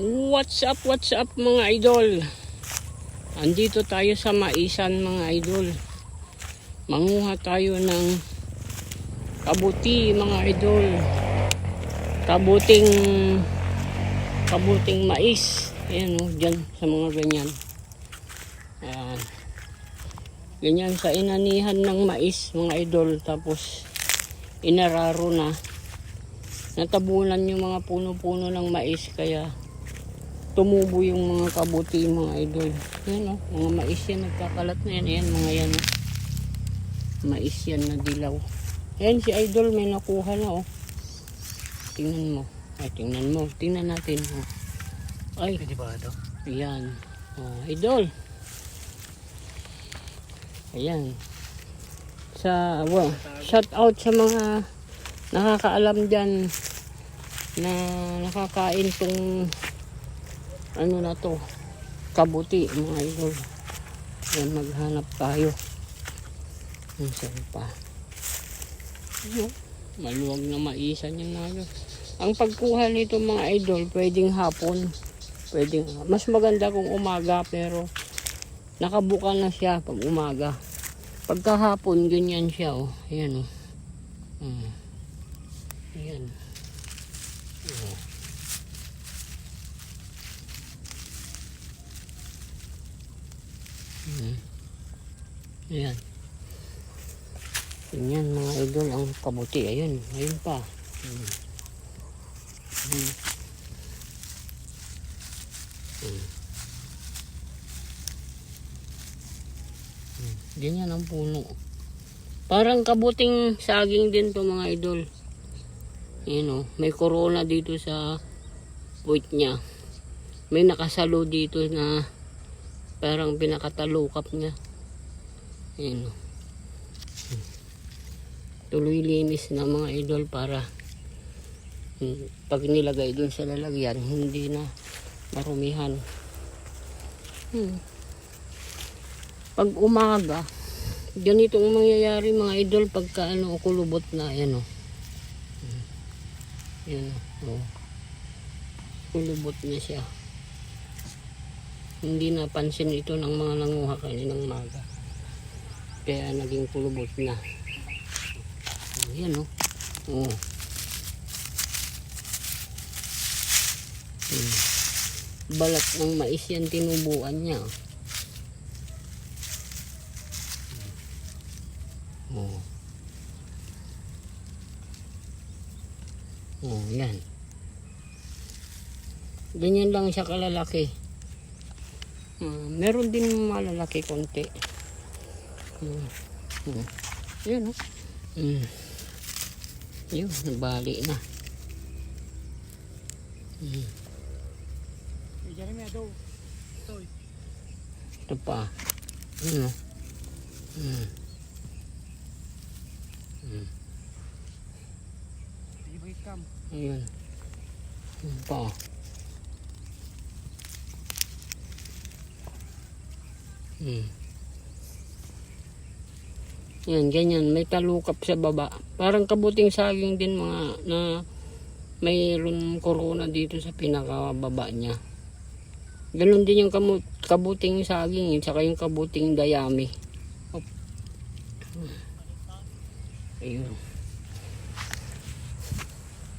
What's up, what's up mga idol? Andito tayo sa Maisan mga idol. Manguha tayo ng kabuti mga idol. Kabuting kabuting mais. Ayan o, dyan sa mga ganyan. Ayan. Ganyan sa inanihan ng mais mga idol. Tapos inararo na. Natabunan yung mga puno-puno ng mais kaya tumubo yung mga kabuti mga idol. Yan o, mga mais yan nagkakalat na yan. Ayan mga yan o. Mais yan na dilaw. Ayan si idol may nakuha na o. Tingnan mo. Ay, tingnan mo. Tingnan natin. O. Ay, Pwede ba ito? ayan. O, idol. Ayan. Sa, well, shout out sa mga nakakaalam dyan na nakakain tong ano na to? Kabuti mga idol. Yan maghanap tayo. Yung saan pa. Ano maluwag na maisan yung mga idol. Ang pagkuha nito mga idol pwedeng hapon. Pwedeng mas maganda kung umaga pero nakabuka na siya pag umaga. Pagkahapon ganyan siya oh. Ayan oh. Hmm. ayan. Oh. Hmm. Ayan. Ganyan mga idol ang kabuti. Ayun. Ayun pa. Hmm. Hmm. Hmm. Ganyan ang puno. Parang kabuting saging din to mga idol. Ayan o. May corona dito sa puwit niya. May nakasalo dito na parang pinakatalukap niya. Ayan o. Tuloy linis na mga idol para hmm, pag nilagay dun sa lalagyan, hindi na marumihan. Hmm. Pag umaga, ganito ang mangyayari mga idol pagka ano, kulubot na. Ayan o. Hmm. Ayan o. Oh. Kulubot na siya hindi napansin ito ng mga nanguha kaninang maga. Kaya naging kulubot na. Ayan o. Oh. Oh. Hmm. Balat ng mais yan tinubuan niya. Oh. Oh, yan. Ganyan lang siya kalalaki. Hmm, meron din malalaki konti. Hmm. Hmm. Yun, oh. Hmm. Yun, nagbali na. Hmm. Ito pa. Yun, oh. Hmm. Hmm. Ayun. Yun pa. Hmm. Yan, ganyan. May talukap sa baba. Parang kabuting saging din mga na mayroon corona dito sa pinakababa niya. Ganon din yung kabuting saging, at saka yung kabuting dayami. Op. Ayun.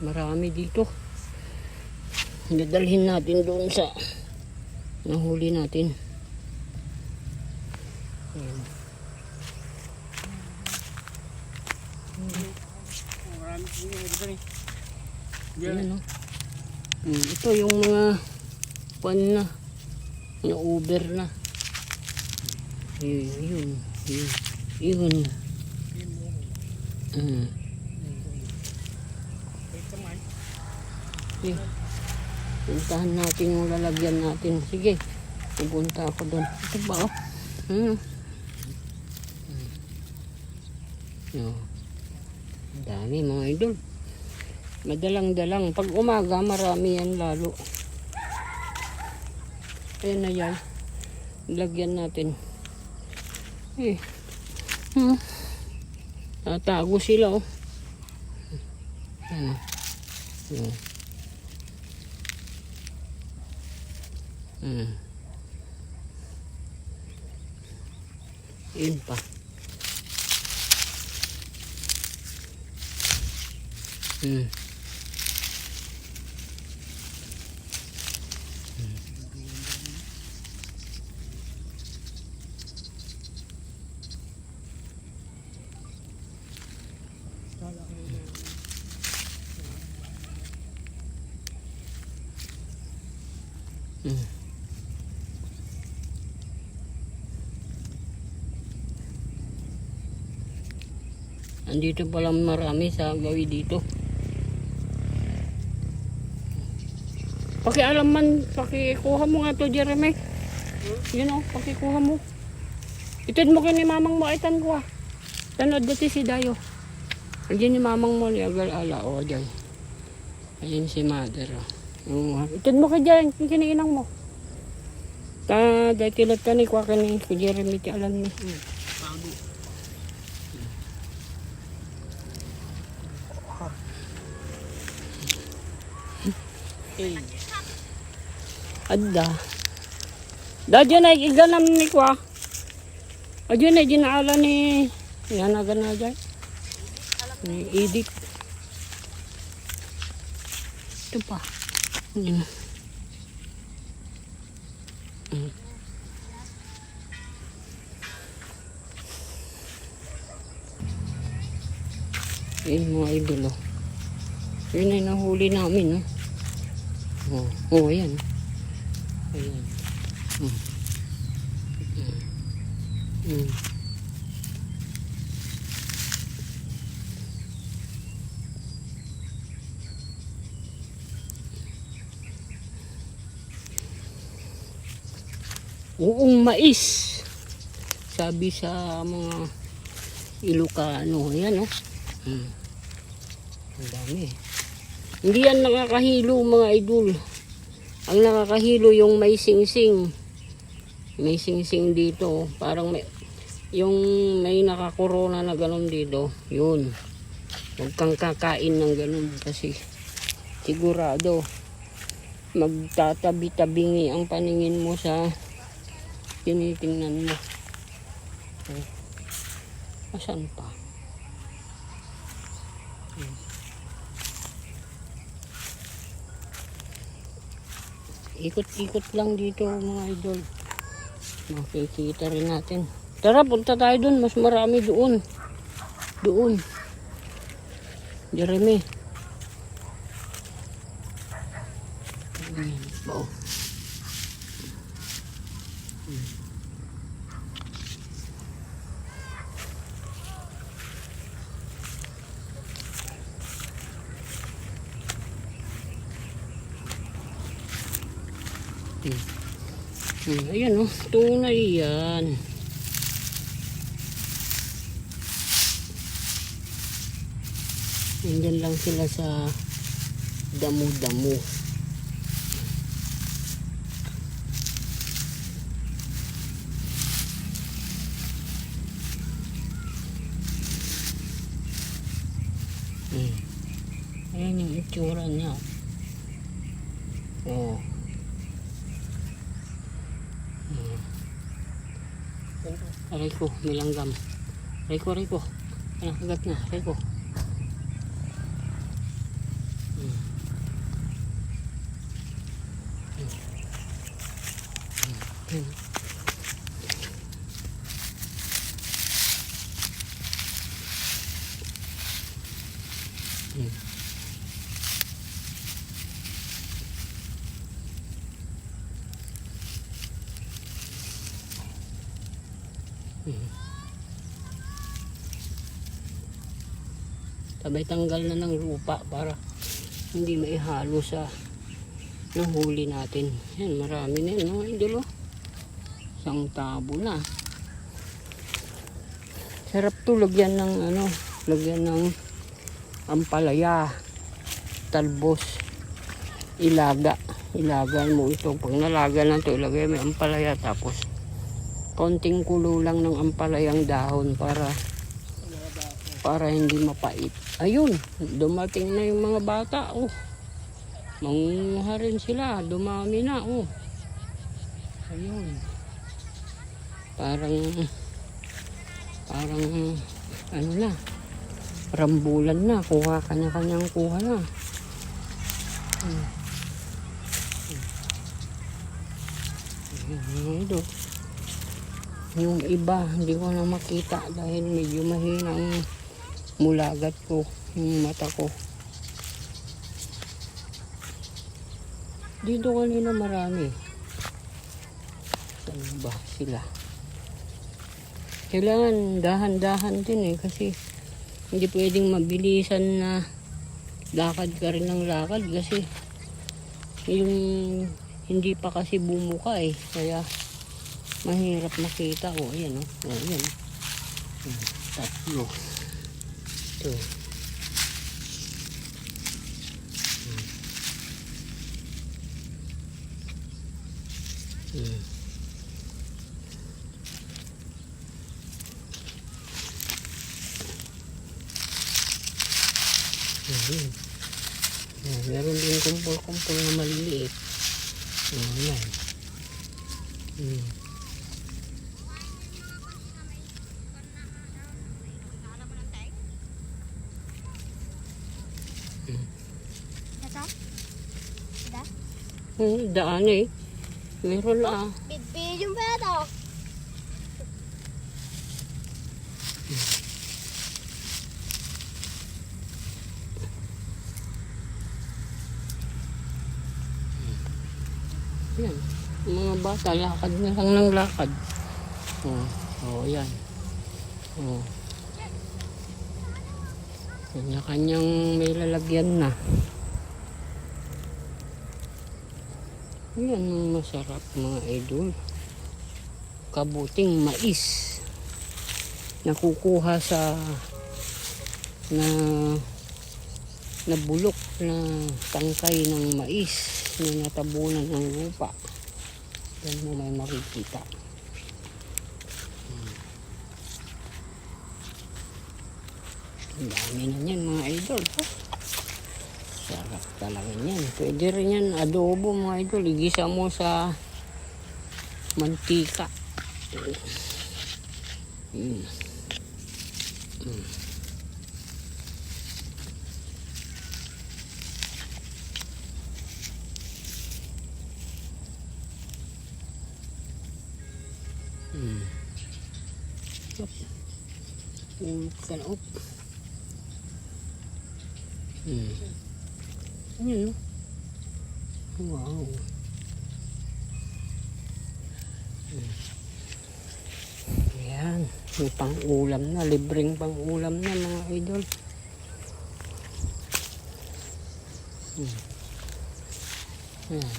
Marami dito. Dadalhin natin doon sa nahuli natin. Ayan. Ayan, no? Mm, ito yung mga pan na. Yung Uber na. Yun, yun, yun. Yun. Mm. Kamay. Sige. Puntahan natin yung lalagyan natin. Sige. Pupunta ako doon. Ito ba, oh? Hmm. Hmm. Oh. Dami mga idol. Madalang-dalang. Pag umaga, marami yan lalo. Ayan na yan. Lagyan natin. Eh. Hmm. Tatago sila, oh. Ano? Hmm. Hmm. Yun pa. Hmm. Kala ko yun. Hmm. Andito palang marami sa gawi dito. Pakialam man, pakikuha mo nga to Jeremy. Yun o, pakikuha mo. Itid mo kini mamang mo, itan ko ah. Tanod dati si Dayo. Andiyan ni mamang mo, liagal ala o dyan. Ayun si mother o. Oh. Itid mo ka dyan, kiniinang mo. Ta, dahil kilot ka ni kwa ka ni si Jeremy ti alam ni. Bago. Eh, Adda. Dadyo na iganam ni kwa. Adyo na ginaala ni yan na dyan. Ni Idik. Ito pa. Yun. Mm. Yun mga idolo. Yun ay nahuli namin, no? Oh, oh, ayan. Ayan. Mm. Mm. Mm. Uong mais. Sabi sa mga Ilocano. Ayan, oh. Mm. Ang dami. Hindi yan nakakahilo mga idol. Ang nakakahilo yung may singsing. May singsing dito. Parang may, yung may nakakorona na ganun dito. Yun. Huwag kang kakain ng ganun kasi sigurado magtatabi-tabingi ang paningin mo sa tinitingnan mo. Oh. Asan pa? Ikot-ikot lang dito mga idol. Makikita rin natin. Tara, punta tayo dun. Mas marami doon. Doon. Jeremy. Ayan, oh. Hmm, ayan oh, tunay yan. Nandyan lang sila sa damo-damo. Hmm. Ayan yung itsura niya. Oh. Aray ko, may langgam. Aray ko, aray ko. Ano, kagat na, aray ko. Hmm. Hmm. Hmm. Hmm. Sabay tanggal na ng lupa para hindi maihalo sa nahuli natin. Yan, marami na yun, mga idol. oh. Isang tabo na. Sarap to, lagyan ng ano, lagyan ng ampalaya, talbos, ilaga. Ilaga mo ito. Pag nalaga na to, ilagay mo ampalaya tapos konting kulo lang ng ampalayang dahon para para hindi mapait. Ayun, dumating na yung mga bata. Oh. Mangunguha rin sila. Dumami na. Oh. Ayun. Parang, parang, ano na, rambulan na. Kuha kanya-kanyang kuha na. Hmm. Idol. Yung iba, hindi ko na makita dahil medyo mahina ang mulagat ko, yung mata ko. Dito kanina marami. Saan ba sila? Kailangan dahan-dahan din eh kasi hindi pwedeng mabilisan na lakad ka rin ng lakad kasi yung hindi pa kasi bumuka eh kaya mahirap makita o ayan o oh, ayan Hmm, tatlo ito Hmm. Ayun. Ayan, meron din kumpul-kumpul na maliliit. Ayan. Hmm. Hmm, daan eh. Meron ah. Bibig yung ba ito? Yan. Mga bata, lakad na lang ng lakad. Oh, oh yan. Oh. Kanya-kanyang may lalagyan na. Yan ang masarap mga idol. Kabuting mais. Nakukuha sa na nabulok na tangkay ng mais na natabunan ng lupa. Yan mo may makikita. Hmm. Ang dami na yan mga idol. Oh. Sarap talaga yan. Pwede rin yan adobo mga idol. Igisa mo sa mantika. Mm. Mm. Mm. Up. Ka na up. Ayan, no? Wow. Ayan. May pang-ulam na. Libreng pang-ulam na mga idol. Mm. Ayan.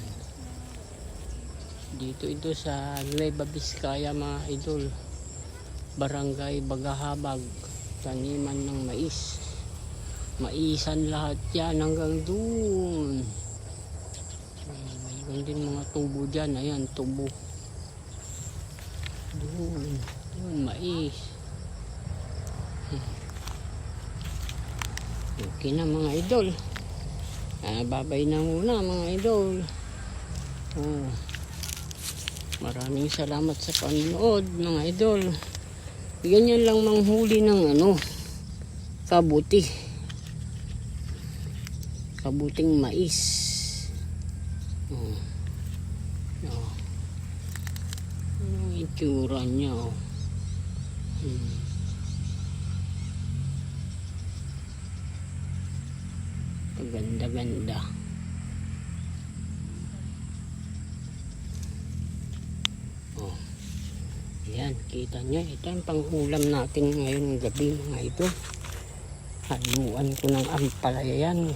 Dito ito sa Nueva Vizcaya mga idol. Barangay Bagahabag. Taniman ng mais. Maisan lahat yan hanggang doon. Mayroon din mga tubo dyan. Ayan, tubo. Doon. Doon, mais. Okay na mga idol. Ah, babay na muna mga idol. Oh. Maraming salamat sa panonood mga idol. Ganyan lang manghuli ng ano, kabuti. Kabuting mais. Oh. Oh. Ano ang itsura niya oh. Hmm. Paganda-ganda. Oh. Yan, kita nyo. Ito ang panghulam natin ngayon ng gabi mga ito. Haluan ko ng ampalaya yan.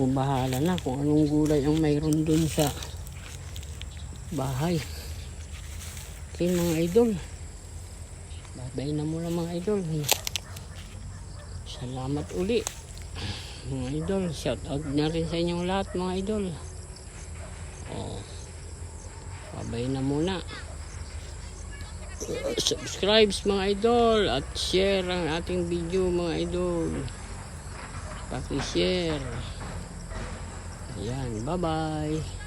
O bahala na kung anong gulay ang mayroon dun sa bahay. Okay mga idol. Babay na muna mga idol. Salamat uli. Mga idol, shout out na rin sa inyong lahat mga idol. Babay na muna. Subscribe mga idol at share ang ating video mga idol. Paki-share. Ayan, bye-bye.